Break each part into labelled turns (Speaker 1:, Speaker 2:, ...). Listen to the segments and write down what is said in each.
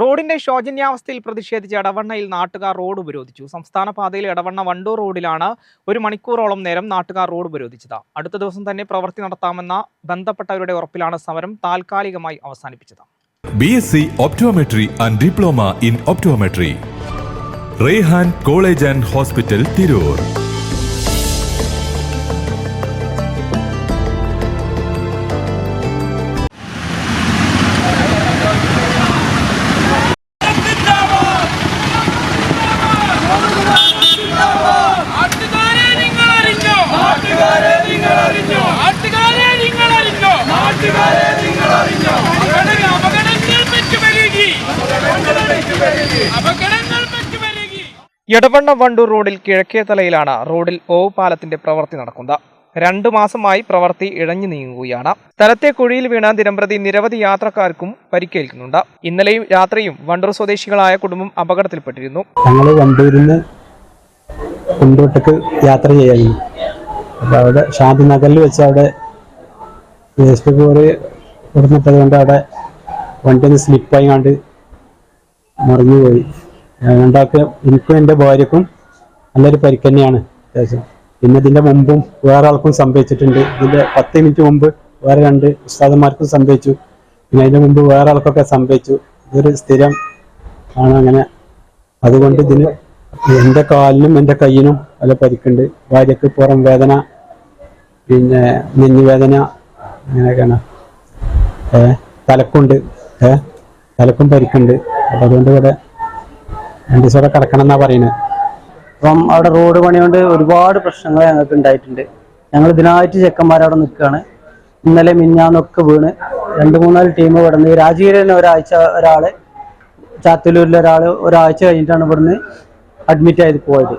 Speaker 1: റോഡിന്റെ ശോചനീയാവസ്ഥയിൽ പ്രതിഷേധിച്ച് എടവണ്ണയിൽ നാട്ടുകാർ റോഡ് ഉപരോധിച്ചു. സംസ്ഥാന പാതയിൽ എടവണ്ണ വണ്ടൂർ റോഡിലാണ് ഒരു മണിക്കൂറോളം നേരം നാട്ടുകാർ റോഡ് ഉപരോധിച്ചത്. അടുത്ത ദിവസം തന്നെ പ്രവൃത്തി നടത്താമെന്ന ബന്ധപ്പെട്ടവരുടെ ഉറപ്പിലാണ് സമരം താൽക്കാലികമായി അവസാനിപ്പിച്ചത്.
Speaker 2: B S C optometry and diploma in optometry Rehan college and hospital Tirur
Speaker 3: നാട്ടുകാരെ നിങ്ങൾ അറിഞ്ഞോ അപകടങ്ങൾ പറ്റു അപകടങ്ങൾ പറ്റു
Speaker 1: എടവണ്ണ വണ്ടൂർ റോഡിൽ കിഴക്കേ തലയിലാണ് റോഡിൽ ഓവ് പാലത്തിന്റെ പ്രവൃത്തി നടക്കുന്നത്. രണ്ടു മാസമായി പ്രവൃത്തി ഇഴഞ്ഞു നീങ്ങുകയാണ്. സ്ഥലത്തെ കുഴിയിൽ വീണ ദിനംപ്രതി നിരവധി യാത്രക്കാർക്കും പരിക്കേൽക്കുന്നുണ്ട്. ഇന്നലെയും രാത്രിയും വണ്ടൂർ സ്വദേശികളായ കുടുംബം അപകടത്തിൽപ്പെട്ടിരുന്നു.
Speaker 4: ഞങ്ങൾ വണ്ടൂരിൽ നിന്ന് കുണ്ടോട്ടേക്ക് യാത്ര ചെയ്യായിരുന്നു. അപ്പോൾ അവിടെ ശാന്തിനഗറിൽ വെച്ച് അവിടെ വേസ്റ്റ് കോറി കൊടുത്തിട്ടത് കൊണ്ട് അവിടെ വണ്ടി ഒന്ന് സ്ലിപ്പായി കണ്ട് മറിഞ്ഞു പോയി. അതുകൊണ്ടൊക്കെ എനിക്കും എന്റെ ഭാര്യക്കും നല്ലൊരു പരിക്ക് തന്നെയാണ്. അത്യാവശ്യം. പിന്നെ ഇതിന്റെ മുമ്പും വേറെ ആൾക്കും സംഭവിച്ചിട്ടുണ്ട്. ഇതിന്റെ പത്ത് മിനിറ്റ് മുമ്പ് വേറെ രണ്ട് ഉസ്താദന്മാർക്കും സംഭവിച്ചു. പിന്നെ അതിന്റെ മുമ്പ് വേറെ ആൾക്കൊക്കെ സംഭവിച്ചു. ഇതൊരു സ്ഥിരം ആണ് അങ്ങനെ. അതുകൊണ്ട് ഇതിന് എന്റെ കാലിനും എന്റെ കയ്യിനും നല്ല പരിക്കുണ്ട്. ഭാര്യക്ക് പുറം വേദന പിന്നെ നെഞ്ഞുവേദന അങ്ങനെയൊക്കെയാണ് ഏ? തലക്കുണ്ട്. ഏ? തലക്കും പരിക്കുണ്ട്. അപ്പം അതുകൊണ്ട് ഇവിടെ രണ്ട് ദിവസം കിടക്കണം എന്നാ പറയുന്നത്.
Speaker 5: അപ്പം അവിടെ റോഡ് പണി കൊണ്ട് ഒരുപാട് പ്രശ്നങ്ങൾ ഞങ്ങൾക്ക് ഉണ്ടായിട്ടുണ്ട്. ഞങ്ങൾ ഇതിനായിട്ട് ചെക്കന്മാർ അവിടെ നിൽക്കുകയാണ്. ഇന്നലെ മിഞ്ഞാന്നൊക്കെ വീണ് രണ്ട് മൂന്നാൽ ടീം ഇവിടെ നിന്ന് രാജീവരന് ഒരാഴ്ച ഒരാൾ ചാത്തലൂരിൽ ഒരാൾ ഒരാഴ്ച കഴിഞ്ഞിട്ടാണ് ഇവിടുന്ന് അഡ്മിറ്റ് ആയത് പോയത്.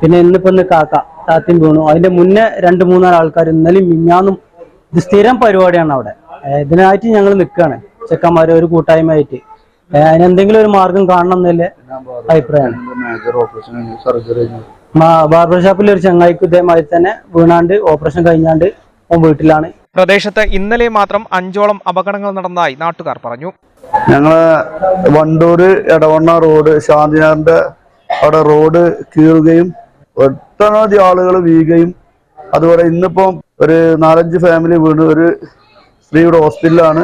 Speaker 5: പിന്നെ ഇന്നിപ്പോ ഇന്ന് കാക്ക താത്തിയും വീണു. അതിന്റെ മുന്നേ രണ്ട് മൂന്നാൽ ആൾക്കാർ ഇന്നലെ മിഞ്ഞാന്നും ഇത് സ്ഥിരം പരിപാടിയാണ് അവിടെ. ഇതിനായിട്ട് ഞങ്ങൾ നിൽക്കുകയാണ് ചെക്കന്മാർ ഒരു കൂട്ടായ്മയായിട്ട്. അതിനെന്തെങ്കിലും ഒരു മാർഗം കാണണം എന്നല്ലേ അഭിപ്രായമാണ് ബാർബർ ഷോപ്പിൽ ഒരു ചങ്ങായിക്ക് ഇതേമാതിരി തന്നെ വീണാണ്ട് ഓപ്പറേഷൻ കഴിഞ്ഞാണ്ട് ഓൻ വീട്ടിലാണ്.
Speaker 1: പ്രദേശത്ത് ഇന്നലെ മാത്രം അഞ്ചോളം അപകടങ്ങൾ നടന്നതായി നാട്ടുകാർ പറഞ്ഞു.
Speaker 6: ഞങ്ങൾ വണ്ടൂര് എടവണ്ണ റോഡ് ശാന്തിനാറിന്റെ അവിടെ റോഡ് കീറുകയും ഒട്ടനവധി ആളുകൾ വീഴുകയും അതുപോലെ ഇന്നിപ്പം ഒരു നാലഞ്ച് ഫാമിലി വീണ് ഒരു സ്ത്രീയുടെ ഹോസ്പിറ്റലാണ്.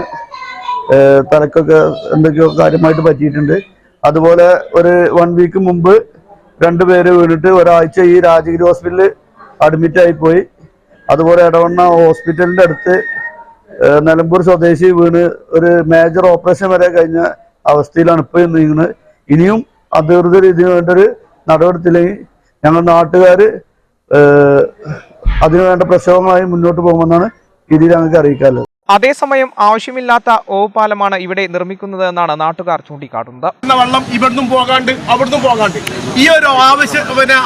Speaker 6: തലക്കൊക്കെ എന്തൊക്കെയോ കാര്യമായിട്ട് പറ്റിയിട്ടുണ്ട്. അതുപോലെ ഒരു വൺ വീക്ക് മുമ്പ് രണ്ടുപേര് വീണിട്ട് ഒരാഴ്ച ഈ രാജഗിരി ഹോസ്പിറ്റലിൽ അഡ്മിറ്റ് ആയി പോയി അതുപോലെ ഇടവണ്ണ ഹോസ്പിറ്റലിന്റെ അടുത്ത് നിലമ്പൂർ സ്വദേശി വീണ് ഒരു മേജർ ഓപ്പറേഷൻ വരെ കഴിഞ്ഞ അവസ്ഥയിലാണ് ഇപ്പോൾ നീങ്ങുന്നത് ഇനിയും അധികൃതർ ഇതിനു വേണ്ടൊരു നടപടിത്തില്ലെങ്കിൽ ഞങ്ങൾ നാട്ടുകാർ അതിനുവേണ്ട പ്രക്ഷോഭമായി മുന്നോട്ട് പോകുമെന്നാണ് ഇതിൽ ഞങ്ങൾക്ക് അറിയിക്കാനുള്ളത്.
Speaker 1: അതേസമയം ആവശ്യമില്ലാത്ത ഓവുപാലമാണ് ഇവിടെ നിർമ്മിക്കുന്നത് എന്നാണ് നാട്ടുകാർ ചൂണ്ടിക്കാട്ടുന്നത്.
Speaker 7: എന്ന വെള്ളം ഇവിടുന്നും പോകാണ്ട് അവിടുന്നും പോകാണ്ട്. ഈ ഒരു ആവശ്യം പിന്നെ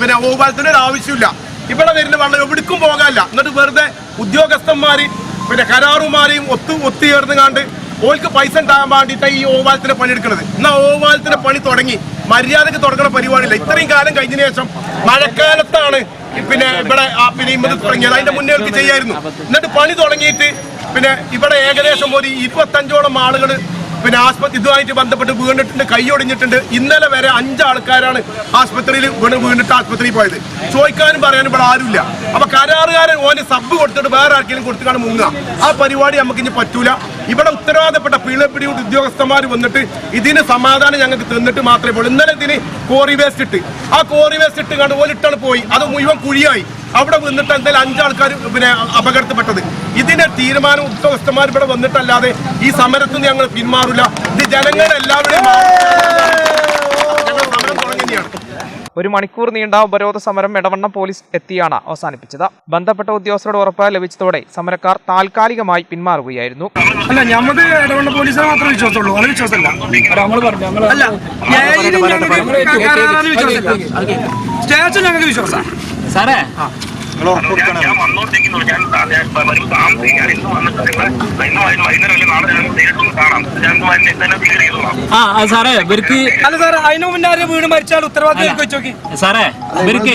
Speaker 7: പിന്നെ ഓപാലത്തിന് ഒരു ആവശ്യമില്ല. ഇവിടെ വരുന്ന വെള്ളം എവിടേക്കും പോകാനില്ല. എന്നിട്ട് വെറുതെ ഉദ്യോഗസ്ഥന്മാര് പിന്നെ കരാറുമാരെയും ഒത്തു ഒത്തുചേർന്ന് കണ്ട് ഓൾക്ക് പൈസ ഉണ്ടാകാൻ വേണ്ടിയിട്ടാണ് ഈ ഓവാലത്തിന്റെ പണി എടുക്കുന്നത്. എന്നാ ഓവാലത്തിന്റെ പണി തുടങ്ങി. മര്യാദയ്ക്ക് തുടങ്ങുന്ന പരിപാടിയില്ല. ഇത്രയും കാലം കഴിഞ്ഞതിനു ശേഷം മഴക്കാലത്താണ് പിന്നെ ഇവിടെ പിന്നെ ഇമ്മത് തുടങ്ങിയത്. അതിന്റെ മുന്നേ ചെയ്യായിരുന്നു. എന്നിട്ട് പണി തുടങ്ങിയിട്ട് പിന്നെ ഇവിടെ ഏകദേശം ഒരു ഇരുപത്തഞ്ചോളം ആളുകൾ പിന്നെ ആസ്പത്രി ഇതുമായിട്ട് ബന്ധപ്പെട്ട് വീണിട്ടുണ്ട് കൈയൊടിഞ്ഞിട്ടുണ്ട് ഇന്നലെ വരെ അഞ്ച് ആൾക്കാരാണ് ആസ്പത്രിയിൽ വീണ് വീണിട്ട് ആസ്പത്രിയിൽ പോയത്. ചോദിക്കാനും പറയാനും ഇവിടെ ആരുമില്ല. അപ്പൊ കരാറുകാരൻ ഓന് സബ് കൊടുത്തിട്ട് വേറെ ആർക്കെങ്കിലും കൊടുത്തിട്ടാണ് മുങ്ങുക. ആ പരിപാടി നമുക്ക് ഇനി പറ്റൂല. ഇവിടെ ഉത്തരവാദപ്പെട്ട പിഴപ്പിടിയുടെ ഉദ്യോഗസ്ഥന്മാർ വന്നിട്ട് ഇതിന് സമാധാനം ഞങ്ങൾക്ക് തന്നിട്ട് മാത്രമേ പോളൂ ഇന്നലെ ഇതിന് കോറി വേസ്റ്റ് ഇട്ട്. ആ കോറി വേസ്റ്റ് ഇട്ട് കണ്ട് ഓലിട്ടാണ് പോയി. അത് മുഴുവൻ കുഴിയായി. അവിടെ വന്നിട്ട് എന്തായാലും അഞ്ചാൾക്കാർ പിന്നെ അപകടത്തിൽപ്പെട്ടത്. ഇതിന്റെ തീരുമാനം ഉദ്യോഗസ്ഥന്മാർ ഇവിടെ വന്നിട്ടല്ലാതെ ഈ സമരത്തിൽ നിന്ന് ഞങ്ങൾ പിന്മാറില്ല ഇത് ജനങ്ങളുടെ എല്ലാവരുടെയും ഞങ്ങൾ സമരം തുടങ്ങിയാണ്
Speaker 1: ഒരു മണിക്കൂർ നീണ്ട ഉപരോധ സമരം എടവണ്ണ പോലീസ് എത്തിയാണ് അവസാനിപ്പിച്ചത്. ബന്ധപ്പെട്ട ഉദ്യോഗസ്ഥരുടെ ഉറപ്പ് ലഭിച്ചതോടെ സമരക്കാർ താൽക്കാലികമായി പിന്മാറുകയായിരുന്നു.
Speaker 8: അല്ല ഞമ്മക്ക് ഇടവണ്ണ പോലീസിനെ മാത്രമേ വിശ്വാസമുള്ളൂ. അത് വിശ്വാസമല്ല. അല്ല ന്യായീനം ഞങ്ങൾക്ക് കരാറിന് വിശ്വാസമില്ല. സ്റ്റേഷൻ ഞങ്ങൾക്ക് വിശ്വാസം
Speaker 9: ഞാൻ വന്നോണ്ടിരിക്കുന്നു. ഞാൻ വരും താമസിക്കും ഞാൻ ഇന്ന് വന്നിട്ടില്ല ഇന്ന് വൈകുന്നേരം അല്ലെങ്കിൽ നാളെ ഞാൻ നേരിട്ടൊന്ന് കാണാം. ഞാൻ എന്നെ തന്നെ ക്ലിയർ ചെയ്തോളാം.
Speaker 10: ആ സാറേ ഇവർക്ക്
Speaker 8: അല്ല സാറേ അതിന് മുന്നേ വീട് മരിച്ചാൽ ഉത്തരവാദിത്തം വെച്ചോക്കി
Speaker 10: സാറേ ഇവർക്ക്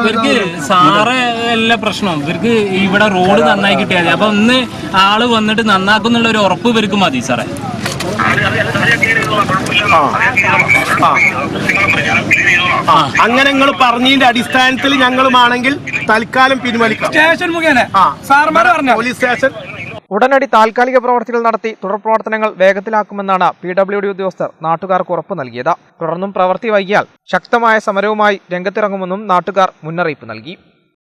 Speaker 10: ഇവർക്ക് സാറേ എല്ലാ പ്രശ്നവും ഇവർക്ക് ഇവിടെ റോഡ് നന്നായി കിട്ടിയാൽ മതി. അപ്പൊ ഇന്ന് ആൾ വന്നിട്ട് നന്നാക്കുന്നുള്ള ഒരു ഉറപ്പ് ഇവർക്ക് മതി സാറേ.
Speaker 9: നിങ്ങൾ
Speaker 7: അങ്ങനെ നിങ്ങൾ പറഞ്ഞതിന്റെ അടിസ്ഥാനത്തിൽ ഞങ്ങളുമാണെങ്കിൽ തൽക്കാലം പിൻവലിക്കാം.
Speaker 8: സ്റ്റേഷൻ മുഖേന. പറഞ്ഞു?
Speaker 7: Police station.
Speaker 1: ഉടനടി താൽക്കാലിക പ്രവർത്തികൾ നടത്തി തുടർ പ്രവർത്തനങ്ങൾ വേഗത്തിലാക്കുമെന്നാണ് പി ഡബ്ല്യു ഡി ഉദ്യോഗസ്ഥർ നാട്ടുകാർക്ക് ഉറപ്പ് നൽകിയത്. തുടർന്നും പ്രവൃത്തി വൈകിയാൽ ശക്തമായ സമരവുമായി രംഗത്തിറങ്ങുമെന്നും നാട്ടുകാർ മുന്നറിയിപ്പ് നൽകി.